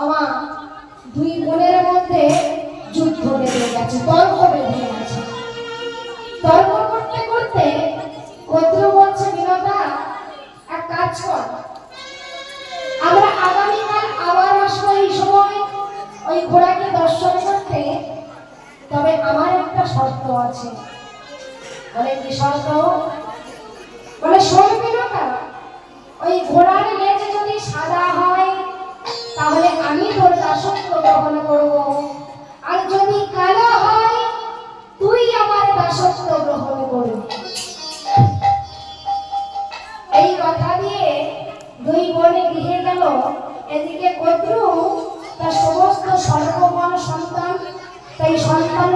আমা দুই বোনের মধ্যে যুদ্ধ বেঁধে গেছে, তর্ক বেঁধে গেছে। তর্ক করতে করতে কদ্রু বলছে, বিনোদা, এক কাজ কর। আমরা আগামীকাল আবার আসব এই সময় ওই ঘোড়াকে দর্শন করতে। তবে আমার একটা শর্ত আছে। বলে কি শর্ত? বলে শুনবি না ওই ঘোড়ার গ্রহণ করব। আর যদি কালো হয়, তুই আমার দাসত্ব গ্রহণ করবি। এই কথা দিয়ে দুই বোনে গৃহে গেল। এদিকে কদ্রু তার সমস্ত সর্বমন সন্তান, তাই সন্তান